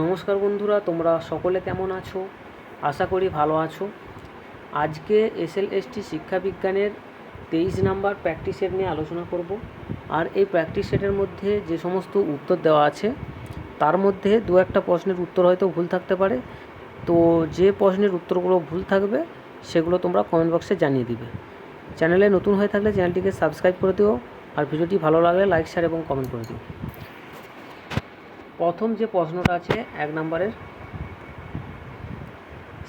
নমস্কার বন্ধুরা, তোমরা সকলে কেমন আছো? আশা করি ভালো আছো। আজকে এসএল এসটি শিক্ষা বিজ্ঞানের তেইশ নাম্বার প্র্যাকটিস সেট নিয়ে আলোচনা করব। আর এই প্র্যাকটিস সেটের মধ্যে যে সমস্ত উত্তর দেওয়া আছে, তার মধ্যে দু একটা প্রশ্নের উত্তর হয়তো ভুল থাকতে পারে। তো যে প্রশ্নের উত্তরগুলো ভুল থাকবে, সেগুলো তোমরা কমেন্ট বক্সে জানিয়ে দিবে। চ্যানেলে নতুন হয়ে থাকলে চ্যানেলটিকে সাবস্ক্রাইব করে দিও। আর ভিডিওটি ভালো লাগলে লাইক শেয়ার এবং কমেন্ট করে দিও। প্রথম যে প্রশ্নটা আছে, এক নম্বরের,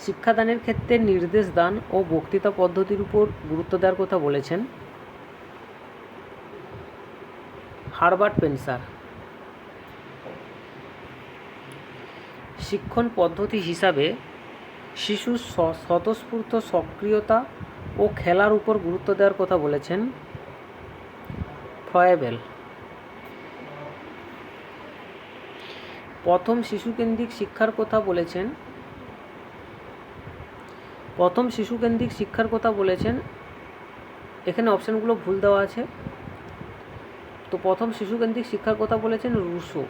শিক্ষাদানের ক্ষেত্রে নির্দেশ দান ও বক্তৃতা পদ্ধতির উপর গুরুত্ব দেওয়ার কথা বলেছেন হারবার্ট পেন্সার। শিক্ষণ পদ্ধতি হিসাবে শিশুর স্বতঃস্ফূর্ত সক্রিয়তা ও খেলার উপর গুরুত্ব দেওয়ার কথা বলেছেন ফ্রয়েবেল প্রথম শিশুকেন্দ্রিক শিক্ষার কথা বলেছেন। প্রথম শিশুকেন্দ্রিক শিক্ষার কথা বলেছেন। এখানে অপশানগুলো ভুল দেওয়া আছে। তো প্রথম শিশুকেন্দ্রিক শিক্ষার কথা বলেছেন রুশো।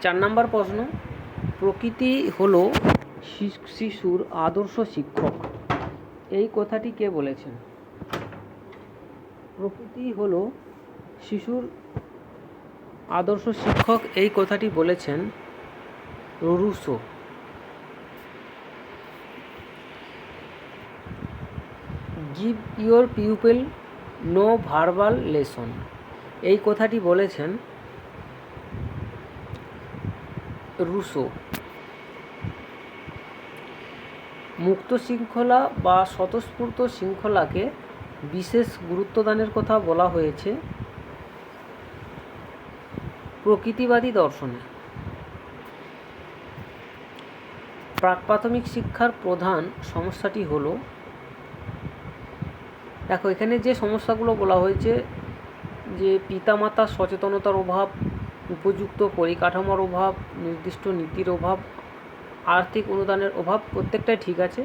চার নম্বর প্রশ্ন, প্রকৃতি হল শিশ- শিশুর আদর্শ শিক্ষক। এই কথাটি কে বলেছেন? প্রকৃতি হলো শিশুর আদর্শ শিক্ষক এই কথাটি বলেছেন Rousseau give your pupil no verbal lesson. এই কথাটি বলেছেন রুসো মুক্ত শৃঙ্খলা বা স্বতঃস্ফূর্ত শৃঙ্খলাকে বিশেষ গুরুত্বদানের কথা বলা হয়েছে। প্রকৃতিবাদী দর্শনে। প্রাক প্রাথমিক শিক্ষার প্রধান সমস্যাটি হলো, দেখো এখানে যে সমস্যাগুলো বলা হয়েছে, যে পিতামাতার সচেতনতার অভাব, উপযুক্ত পরিকাঠামোর অভাব, নির্দিষ্ট নীতির অভাব, আর্থিক অনুদানের অভাব প্রত্যেকটাই ঠিক আছে।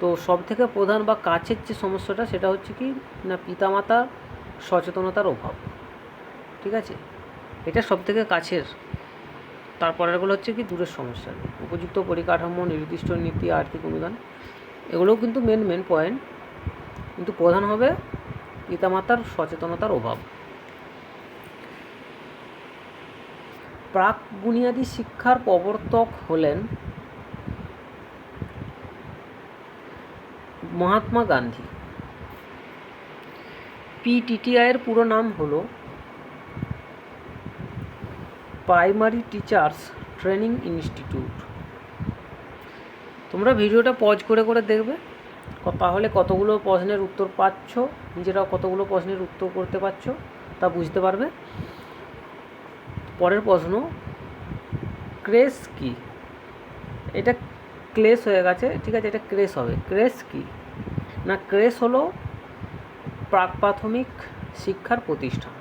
তো সব থেকে প্রধান বা কাছের যে সমস্যাটা সেটা হচ্ছে কি, না পিতামাতার সচেতনতার অভাব। ঠিক আছে? এটা সব থেকে কাছের তারপরেরগুলো হচ্ছে কি দূরের সমস্যা। উপযুক্ত পরিকাঠামো, নির্দিষ্ট নীতি, আর্থিক অনুদান, এগুলোও কিন্তু মেন মেন পয়েন্ট কিন্তু প্রধান হবে পিতামাতার সচেতনতার অভাব। প্রাক বুনিয়াদী শিক্ষার প্রবর্তক হলেন মহাত্মা গান্ধী। পিটিটিআইয়ের পুরো নাম হলো প্রাইমারি টিচার্স ট্রেনিং ইনস্টিটিউট তোমরা ভিডিওটা পজ করে করে দেখবে। তাহলে কতগুলো প্রশ্নের উত্তর পাচ্ছ, নিজেরাও কতগুলো প্রশ্নের উত্তর করতে পারছ, তা বুঝতে পারবে। পরের প্রশ্ন ক্রেস কি? এটা ক্লেস হয়ে গেছে, ঠিক আছে, এটা ক্রেস হবে। ক্রেস কি? না ক্রেস হলো প্রাক প্রাথমিক শিক্ষার প্রতিষ্ঠান।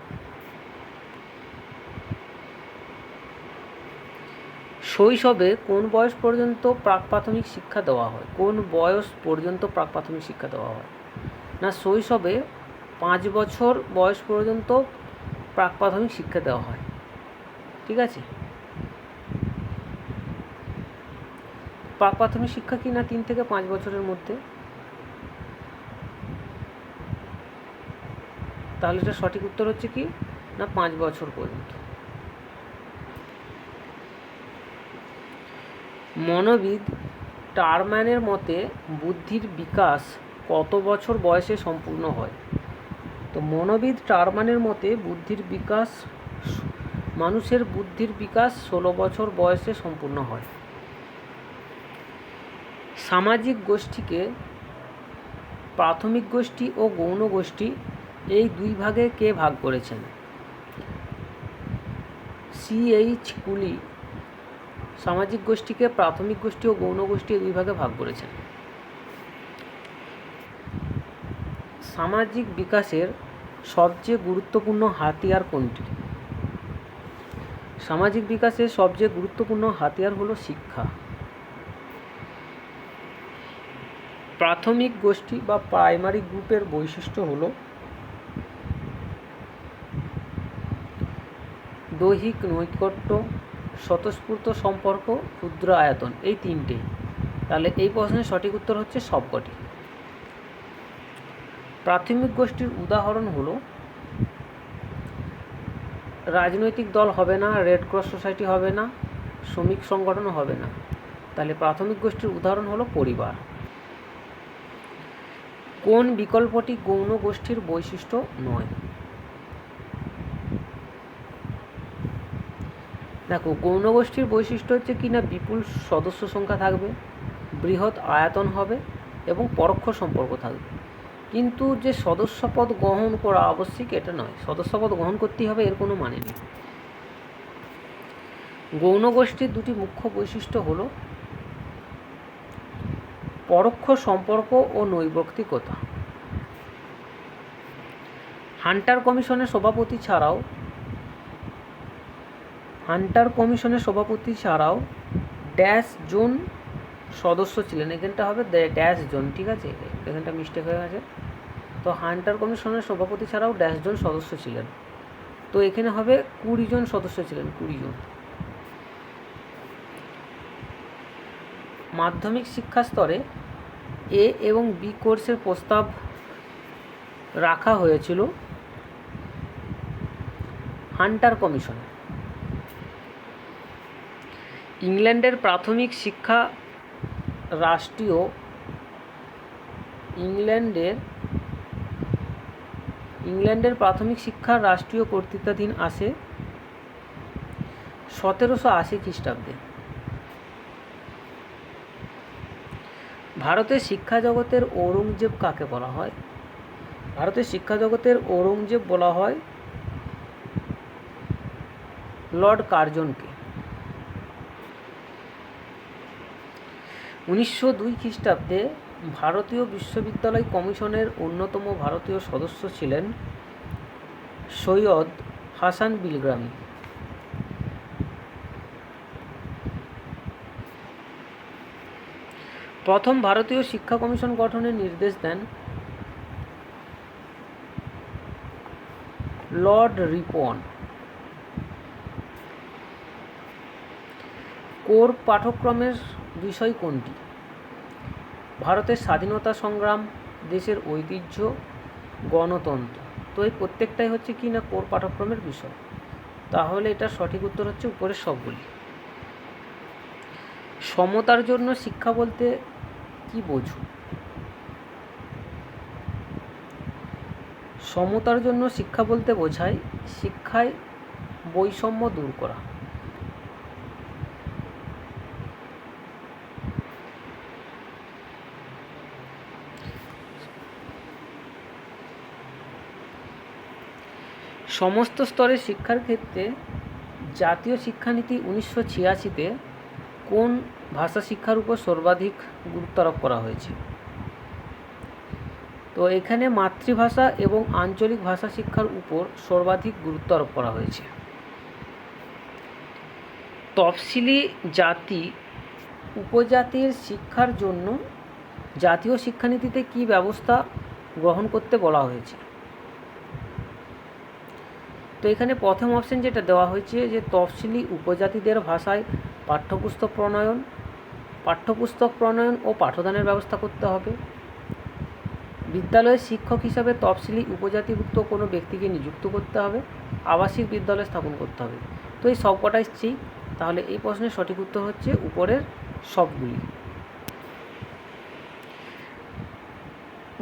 শৈশবে কোন বয়স পর্যন্ত প্রাক প্রাথমিক শিক্ষা দেওয়া হয়? কোন বয়স পর্যন্ত প্রাক প্রাথমিক শিক্ষা দেওয়া হয়? না, শৈশবে পাঁচ বছর বয়স পর্যন্ত প্রাক প্রাথমিক শিক্ষা দেওয়া হয়। ঠিক আছে? প্রাক প্রাথমিক শিক্ষা কি না তিন থেকে পাঁচ বছরের মধ্যে? তাহলে এটা সঠিক উত্তর হচ্ছে কি? না, পাঁচ বছর পর্যন্ত। মনোবিদ টারম্যানের মতে, বুদ্ধির বিকাশ কত বছর বয়সে সম্পূর্ণ হয়? তো মনোবিদ টারম্যানের মতে, বুদ্ধির বিকাশ মানুষের বুদ্ধির বিকাশ ষোলো বছর বয়সে সম্পূর্ণ হয়। সামাজিক গোষ্ঠীকে, প্রাথমিক গোষ্ঠী ও গৌণ গোষ্ঠী, এই দুই ভাগে কে ভাগ করেছেন? সিএইচ কুলি সামাজিক গোষ্ঠীকে প্রাথমিক গোষ্ঠী ও গৌণ গোষ্ঠী দুই ভাগে ভাগ করেছেন। সামাজিক বিকাশের সবচেয়ে গুরুত্বপূর্ণ হাতিয়ার কোনটি? সামাজিক বিকাশের সবচেয়ে গুরুত্বপূর্ণ হাতিয়ার হলো শিক্ষা। প্রাথমিক গোষ্ঠী বা প্রাইমারি গ্রুপের বৈশিষ্ট্য হল দৈহিক নৈকট্য স্বতঃস্ফূর্ত সম্পর্ক, ক্ষুদ্র আয়তন, এই তিনটেই। তাহলে এই প্রশ্নের সঠিক উত্তর হচ্ছে সবকটি। প্রাথমিক গোষ্ঠীর উদাহরণ হলো, রাজনৈতিক দল হবে না, রেড ক্রস সোসাইটি হবে না, শ্রমিক সংগঠনও হবে না। তাহলে প্রাথমিক গোষ্ঠীর উদাহরণ হলো পরিবার। কোন বিকল্পটি গৌণ গোষ্ঠীর বৈশিষ্ট্য নয়? দেখো গৌণ গোষ্ঠীর বৈশিষ্ট্য হচ্ছে কি না বিপুল সদস্য সংখ্যা থাকবে, বৃহৎ আয়তন হবে এবং পরোক্ষ সম্পর্ক থাকবে। কিন্তু যে সদস্যপদ গ্রহণ করা আবশ্যিক এটা নয়। সদস্যপদ গ্রহণ করতেই হবে, এর কোনো মানে নেই। গৌণ গোষ্ঠীর দুটি মুখ্য বৈশিষ্ট্য হল পরোক্ষ সম্পর্ক ও নৈবক্তিকতা। হান্টার কমিশনের সভাপতি ছাড়াও হান্টার কমিশনের সভাপতি ছাড়াও ড্যাশ জোন সদস্য ছিলেন। এখানটা হবে ড্যাশ জোন, ঠিক আছে? এখানটা মিস্টেক হয়ে গেছে। তো হান্টার কমিশনের সভাপতি ছাড়াও ড্যাশ জন সদস্য ছিলেন। তো এখানে হবে কুড়ি জন সদস্য ছিলেন, কুড়ি জন। মাধ্যমিক শিক্ষা স্তরে এ এবং বি কোর্সের প্রস্তাব রাখা হয়েছিল হান্টার কমিশন। ইংল্যান্ডের প্রাথমিক শিক্ষা রাষ্ট্রীয় ইংল্যান্ডের ইংল্যান্ডের প্রাথমিক শিক্ষা রাষ্ট্রীয় কর্তৃত্বাধীন আসে সতেরোশো আশি খ্রিস্টাব্দে। ভারতের শিক্ষা জগতের ঔরঙ্গজেব কাকে বলা হয়? ভারতের শিক্ষা জগতের ঔরঙ্গজেব বলা হয় লর্ড কার্জনকে। উনিশশো দুই খ্রিস্টাব্দে ভারতীয় বিশ্ববিদ্যালয় কমিশনের অন্যতম ভারতীয় সদস্য ছিলেন সৈয়দ হাসান বিলগ্রামি। প্রথম ভারতীয় শিক্ষা কমিশন গঠনের নির্দেশ দেন লর্ড রিপন। কোর পাঠ্যক্রমের বিষয় কোনটি? ভারতের স্বাধীনতা সংগ্রাম, দেশের ঐতিহ্য, গণতন্ত্র। তো এই প্রত্যেকটাই হচ্ছে কি না কোর পাঠ্যক্রমের বিষয়? তাহলে এটা সঠিক উত্তর হচ্ছে উপরের সবগুলি। সমতার জন্য শিক্ষা বলতে কি বোঝো? সমতার জন্য শিক্ষা বলতে বোঝায় শিক্ষায় বৈষম্য দূর করা। সমস্ত স্তরের শিক্ষার ক্ষেত্রে জাতীয় শিক্ষানীতি উনিশশো ছিয়াশিতে কোন ভাষা শিক্ষার উপর সর্বাধিক গুরুত্ব আরোপ করা হয়েছে? তো এখানে মাতৃভাষা এবং আঞ্চলিক ভাষা শিক্ষার উপর সর্বাধিক গুরুত্ব আরোপ করা হয়েছে। তফসিলি জাতি উপজাতির শিক্ষার জন্য জাতীয় শিক্ষানীতিতে কী ব্যবস্থা গ্রহণ করতে বলা হয়েছে? তো এখানে প্রথম অপশন যেটা দেওয়া হয়েছে যে তফসিলি উপজাতিদের ভাষায় পাঠ্যপুস্তক প্রণয়ন পাঠ্যপুস্তক প্রণয়ন ও পাঠদানের ব্যবস্থা করতে হবে। বিদ্যালয়ের শিক্ষক হিসাবে তফসিলি উপজাতিভুক্ত কোনো ব্যক্তিকে নিযুক্ত করতে হবে, আবাসিক বিদ্যালয় স্থাপন করতে হবে। তো এই সব কটাই ঠিক তাহলে এই প্রশ্নের সঠিক উত্তর হচ্ছে উপরের সবগুলি।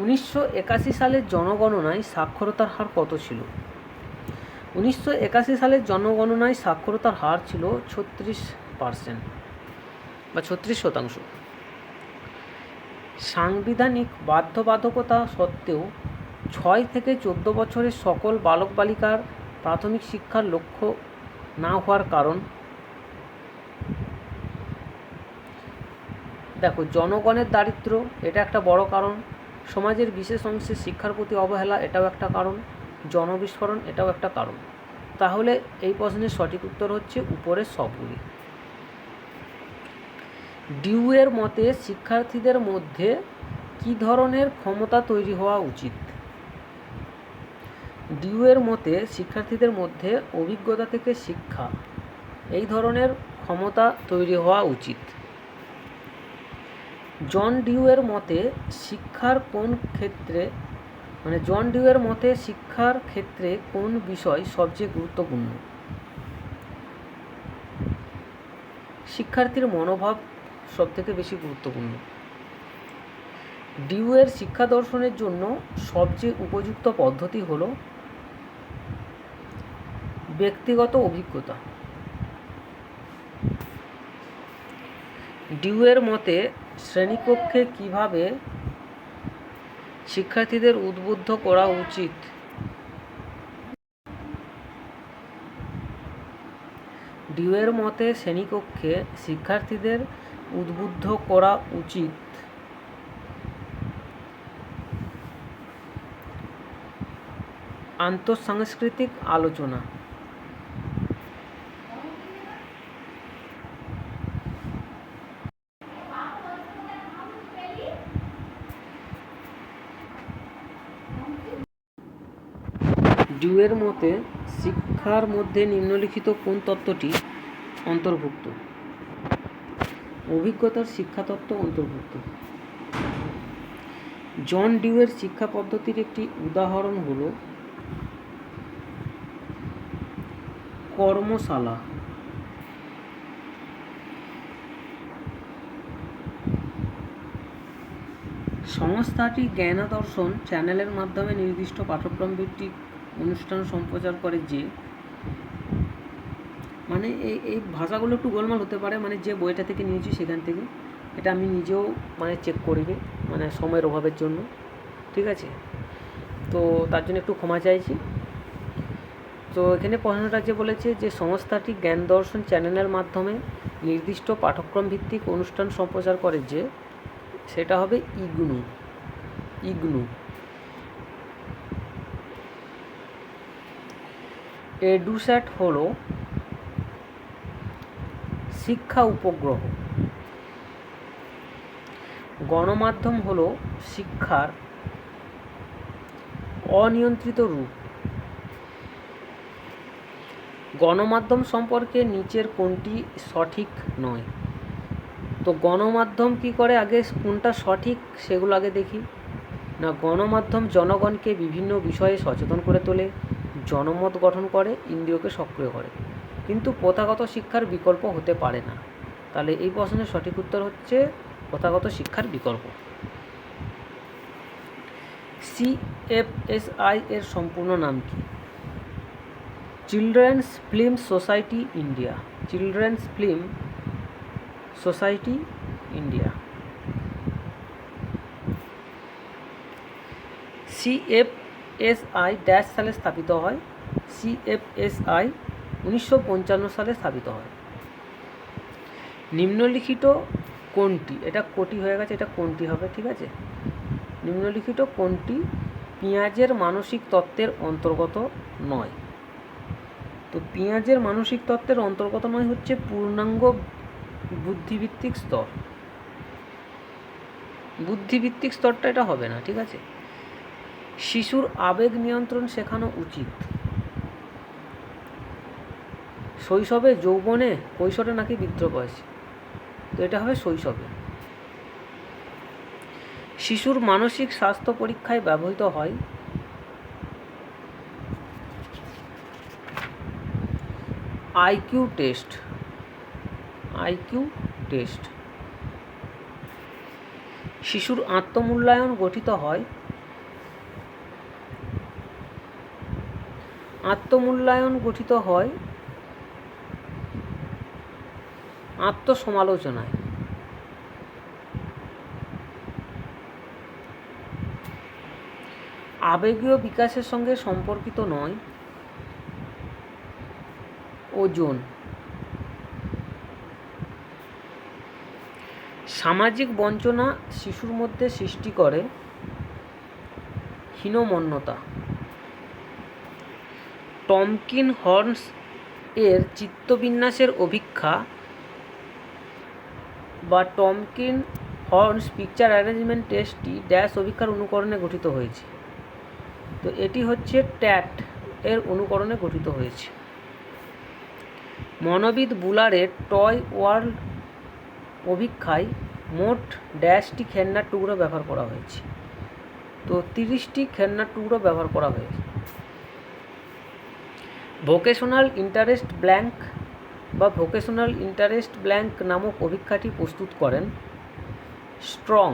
উনিশশো একাশি সালের জনগণনায় সাক্ষরতার হার কত ছিল? উনিশশো একাশি সালের জনগণনায় সাক্ষরতার হার ছিল ছত্রিশ পার্সেন্ট বা ছত্রিশ শতাংশ। সাংবিধানিক বাধ্যবাধকতা সত্ত্বেও ছয় থেকে চোদ্দ বছরের সকল বালক বালিকার প্রাথমিক শিক্ষার লক্ষ্য না হওয়ার কারণ দেখো, জনগণের দারিদ্র্য, এটা একটা বড় কারণ। সমাজের বিশেষ অংশে শিক্ষার প্রতি অবহেলা, এটাও একটা কারণ। জনবিস্ফোরণ এটাও একটা কারণ। তাহলে এই প্রশ্নের সঠিক উত্তর হচ্ছে উপরের সবগুলি। ডিউয়ের মতে শিক্ষার্থীদের মধ্যে কি ধরনের ক্ষমতা তৈরি হওয়া উচিত? ডিউয়ের মতে শিক্ষার্থীদের মধ্যে অভিজ্ঞতা থেকে শিক্ষা, এই ধরনের ক্ষমতা তৈরি হওয়া উচিত। জন ডিউয়ের মতে শিক্ষার কোন ক্ষেত্রে মানে জন ডিউয়ের মতে শিক্ষার ক্ষেত্রে কোন বিষয় সবচেয়ে গুরুত্বপূর্ণ? শিক্ষার্থীর মনোভাব সবথেকে বেশি গুরুত্বপূর্ণ। ডিউয়ের শিক্ষা দর্শনের জন্য সবচেয়ে উপযুক্ত পদ্ধতি হলো ব্যক্তিগত অভিজ্ঞতা। ডিউয়ের মতে শ্রেণীকক্ষে কীভাবে শিক্ষার্থীদের উদ্বুদ্ধ করা উচিত। ডিউয়ের মতে শ্রেণীকক্ষে শিক্ষার্থীদের উদ্বুদ্ধ করা উচিত। আন্তঃসাংস্কৃতিক আলোচনা ডিউয়ের মতে, শিক্ষার মধ্যে নিম্নলিখিত কোন তত্ত্বটি অন্তর্ভুক্ত? অভিজ্ঞতার শিক্ষা তত্ত্ব অন্তর্ভুক্ত। জন ডিউয়ের শিক্ষা পদ্ধতির একটি উদাহরণ হল কর্মশালা। সংস্থাটি জ্ঞানাদর্শন চ্যানেলের মাধ্যমে নির্দিষ্ট পাঠ্যক্রম ভিত্তিক অনুষ্ঠান সম্প্রচার করে যে মানে এই এই ভাষাগুলো একটু গোলমাল হতে পারে মানে যে বইটা থেকে নিয়েছি সেখান থেকে, এটা আমি নিজেও মানে চেক করিনি মানে সময়ের অভাবের জন্য, ঠিক আছে? তো তার জন্য একটু ক্ষমা চাইছি। তো এখানে প্রশ্নটা যে বলেছে যে, সংস্থাটি জ্ঞান দর্শন চ্যানেলের মাধ্যমে নির্দিষ্ট পাঠ্যক্রম ভিত্তিক অনুষ্ঠান সম্প্রচার করে যে, সেটা হবে ইগনু ইগনু। এডুস্যাট হলো শিক্ষা উপগ্রহ। গণমাধ্যম হলো শিক্ষার অনিয়ন্ত্রিত রূপ। গণমাধ্যম সম্পর্কে নিচের কোনটি সঠিক নয়? তো গণমাধ্যম কি করে আগে কোনটা সঠিক সেগুলো আগে দেখি। না, গণমাধ্যম জনগণকে বিভিন্ন বিষয়ে সচেতন করে তোলে। জনমত গঠন করে, ইন্দ্রিয়কে সক্রিয় করে। কিন্তু প্রথাগত শিক্ষার বিকল্প হতে পারে না। তাহলে এই প্রশ্নের সঠিক উত্তর হচ্ছে প্রথাগত শিক্ষার বিকল্প। সিএফএসআই এর সম্পূর্ণ নাম কি? Children's film society India. Children's film society India. CFSI dash সালে স্থাপিত হয় সিএফএসআই উনিশশো পঞ্চান্ন সালে স্থাপিত হয়। নিম্নলিখিত কোনটি? এটা কোটি হয়ে গেছে, এটা কোনটি হবে, ঠিক আছে? নিম্নলিখিত কোনটি? পেঁয়াজের মানসিক তত্ত্বের অন্তর্গত নয়। তো পেঁয়াজের মানসিক তত্ত্বের অন্তর্গত নয় হচ্ছে পূর্ণাঙ্গ বুদ্ধিভিত্তিক স্তর। বুদ্ধিভিত্তিক স্তরটা এটা হবে না, ঠিক আছে? শিশুর আবেগ নিয়ন্ত্রণ শেখানো উচিত। শৈশবে যৌবনে কৈশোরে নাকি বৃদ্ধ বয়সে তো এটা হবে শৈশবে। শিশুর মানসিক স্বাস্থ্য পরীক্ষায় ব্যবহৃত হয়। IQ test. IQ test. শিশুর আত্মমূল্যায়ন গঠিত হয়। আত্মমূল্যায়ন গঠিত হয় আত্মসমালোচনায়। আবেগীয় বিকাশের সঙ্গে সম্পর্কিত নয়। ওজন। সামাজিক বঞ্চনা শিশুর মধ্যে সৃষ্টি করে হীনমন্যতা। টমকিন হর্নস এর চিত্তবিন্যাসের অভিক্ষা বা টমকিন হর্নস পিকচার অ্যারেঞ্জমেন্ট টেস্টটি ড্যাশ অভিক্ষার অনুকরণে গঠিত হয়েছে। তো এটি হচ্ছে ট্যাট এর অনুকরণে গঠিত হয়েছে। মনোবিদ বুলারের টয় ওয়ার্ল্ড অভিক্ষায় মোট ড্যাশটি খেলনার টুকরো ব্যবহার করা হয়েছে। তো তিরিশটি খেলনার টুকরো ব্যবহার করা হয়েছে। ভোকেশনাল ইন্টারেস্ট ব্ল্যাঙ্ক বা ভোকেশনাল ইন্টারেস্ট ব্ল্যাঙ্ক নামক অভিক্ষাটি প্রস্তুত করেন স্ট্রং।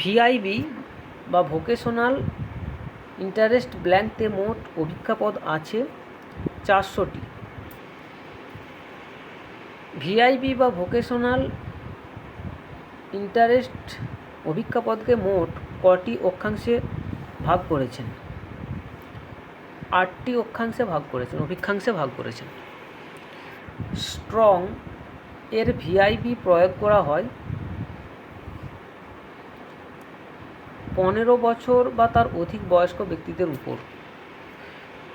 ভিআইবি বা ভোকেশনাল ইন্টারেস্ট ব্ল্যাঙ্কতে মোট অভিক্ষাপদ আছে চারশোটি। ভিআইবি বা ভোকেশনাল ইন্টারেস্ট অভিক্ষাপদকে মোট কটি অক্ষাংশে ভাগ করেছেন? আটটি অক্ষাংশে ভাগ করেছেন, অভিক্ষাংশে ভাগ করেছেন। স্ট্রং এর ভিআইবি প্রয়োগ করা হয় পনেরো বছর বা তার অধিক বয়স্ক ব্যক্তিদের উপর।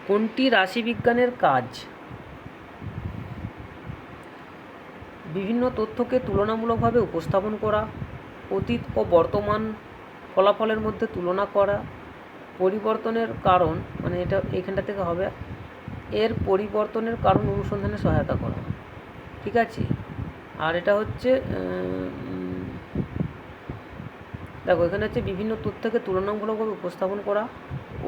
কোনটি রাশিবিজ্ঞানের কাজ? বিভিন্ন তথ্যকে তুলনামূলকভাবে উপস্থাপন করা, অতীত ও বর্তমান ফলাফলের মধ্যে তুলনা করা পরিবর্তনের কারণ মানে এটা এইখানটা থেকে হবে, এর পরিবর্তনের কারণ অনুসন্ধানে সহায়তা করা। ঠিক আছে? আর এটা হচ্ছে দেখো, এখানে হচ্ছে বিভিন্ন তথ্যকে তুলনামূলকভাবে উপস্থাপন করা,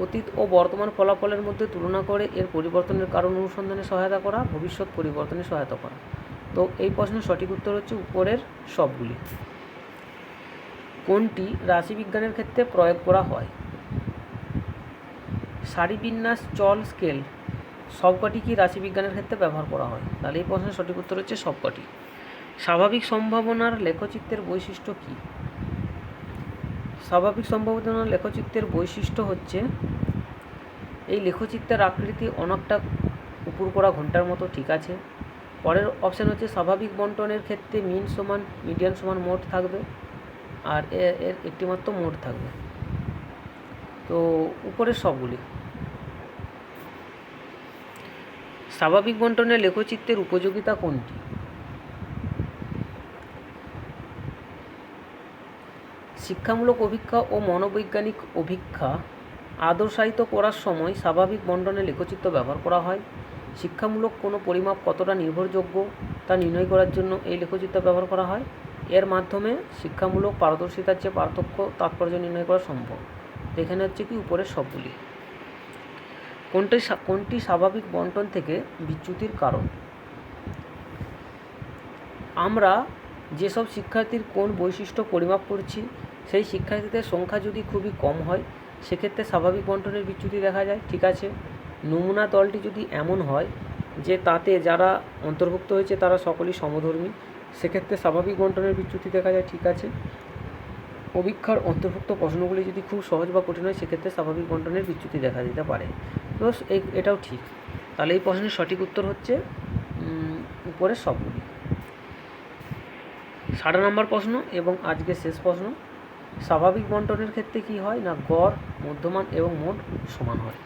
অতীত ও বর্তমান ফলাফলের মধ্যে তুলনা করে এর পরিবর্তনের কারণ অনুসন্ধানে সহায়তা করা, ভবিষ্যৎ পরিবর্তনে সহায়তা করা। তো এই প্রশ্নের সঠিক উত্তর হচ্ছে উপরের সবগুলি। কোনটি রাশিবিজ্ঞানের ক্ষেত্রে প্রয়োগ করা হয়? সারিবিন্যাস চল স্কেল, সবকটি কি রাশিবিজ্ঞানের ক্ষেত্রে ব্যবহার করা হয়? তাহলে এই প্রশ্নের সঠিক উত্তর হচ্ছে সবকটি। স্বাভাবিক সম্ভাবনার লেখচিত্রের বৈশিষ্ট্য কী? স্বাভাবিক সম্ভাবনার লেখচিত্রের বৈশিষ্ট্য হচ্ছে, এই লেখচিত্রের আকৃতি অনেকটা উপর করা ঘণ্টার মতো ঠিক আছে। পরের অপশান হচ্ছে স্বাভাবিক বন্টনের ক্ষেত্রে মিন সমান, মিডিয়ান সমান মোট থাকবে, আর এর একটিমাত্র মোট থাকবে। তো উপরের সবগুলি। স্বাভাবিক বন্টনে লেখচিত্রের উপযোগিতা কোনটি? শিক্ষামূলক অভিক্ষা ও মনোবৈজ্ঞানিক অভিক্ষা আদর্শায়িত করার সময় স্বাভাবিক বন্টনে লেখচিত্র ব্যবহার করা হয়। শিক্ষামূলক কোনো পরিমাপ কতটা নির্ভরযোগ্য তা নির্ণয় করার জন্য এই লেখচিত্র ব্যবহার করা হয়। এর মাধ্যমে শিক্ষামূলক পারদর্শিতার যে পার্থক্য, তাৎপর্য নির্ণয় করা সম্ভব। এখানে হচ্ছে কি উপরের সবগুলি। কোনটি কোনটি স্বাভাবিক বন্টন থেকে বিচ্যুতির কারণ? আমরা যেসব শিক্ষার্থীর কোন বৈশিষ্ট্য পরিমাপ করছি, সেই শিক্ষার্থীদের সংখ্যা যদি খুবই কম হয়, সেক্ষেত্রে স্বাভাবিক বন্টনের বিচ্যুতি দেখা যায়, ঠিক আছে? নমুনা দলটি যদি এমন হয় যে তাতে যারা অন্তর্ভুক্ত হয়েছে তারা সকলেই সমধর্মী, সেক্ষেত্রে স্বাভাবিক বন্টনের বিচ্যুতি দেখা যায়, ঠিক আছে? অভিক্ষার অন্তর্ভুক্ত প্রশ্নগুলি যদি খুব সহজ বা কঠিন হয়, সেক্ষেত্রে স্বাভাবিক বন্টনের বিচ্যুতি দেখা দিতে পারে। তো এই, এটাও ঠিক। তাহলে এই প্রশ্নের সঠিক উত্তর হচ্ছে উপরের সবগুলি। ষাট নম্বর প্রশ্ন এবং আজকের শেষ প্রশ্ন, স্বাভাবিক বন্টনের ক্ষেত্রে কি হয় না গড়, মধ্যমান এবং মোট সমান হয়?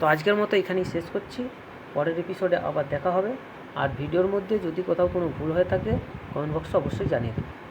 তো আজকের মতো এখানেই শেষ করছি। পরের এপিসোডে আবার দেখা হবে। আর ভিডিওর মধ্যে যদি কোথাও কোনো ভুল হয়ে থাকে কমেন্ট বক্সে অবশ্যই জানিয়ে দেবেন